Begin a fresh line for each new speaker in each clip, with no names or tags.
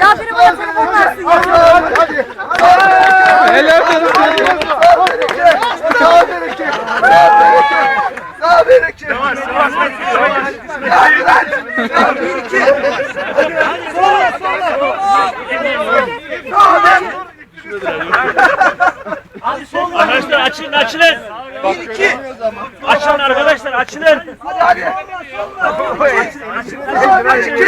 Ya biri bana telefon versin ya.
Helal olsun. Sağ bereket. Sağ bereket. Sağ bereket. Yavaş yavaş. Yavaş yavaş. Sağ bereket. Sola sola. Sağ bereket.
Arkadaşlar açın açın.
Bir iki.
Açın arkadaşlar açılın.
Hadi hadi. Açın. Açın. Sağ bir iki.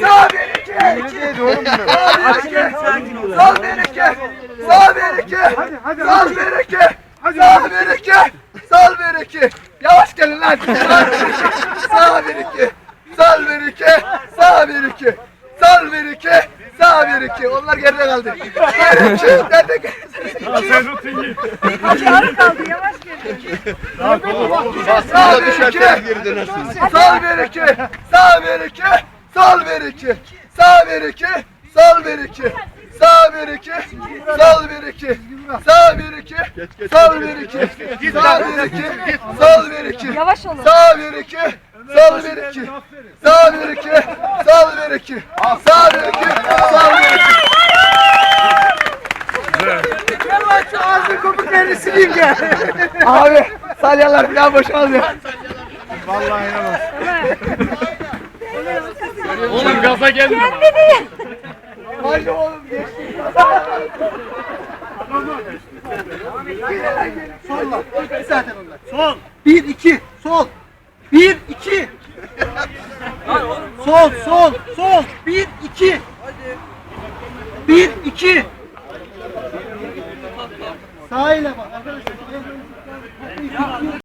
Sağ bir iki. Sağ bir iki. Sağ bir iki. Sağ bir iki. Sağ bir iki. Yavaş gelin lan. Sağ bir iki. Sağ bir iki. Sağ bir iki. Sağ bir iki. Sağ bir iki. Onlar geride kaldı. Bir iki. Sen rutin
git. Yarı kaldı yavaş. Bastığında
düşerken geri dönersiniz. Sal ver iki. Sağ ver iki. Sal ver iki. Sağ ver iki. Sal ver iki. Sağ ver iki. Sal ver iki. Sağ ver iki. Sal ver iki. Sağ ver iki. Sal ver iki.
Yavaş olun.
Sağ ver iki. Sal ver iki. Sağ ver iki. Sal ver iki. Sağ ver iki. Kopuklarını sileyim gel. Abi salyalar falan boşalmıyor.
Oğlum gaza gelme.
Hadi oğlum geçti. Solla. Zaten onlar.
Sol.
Bir iki. Sol. Bir iki. Sol sol sol. Bir iki. Bir iki. Sağ ile bak.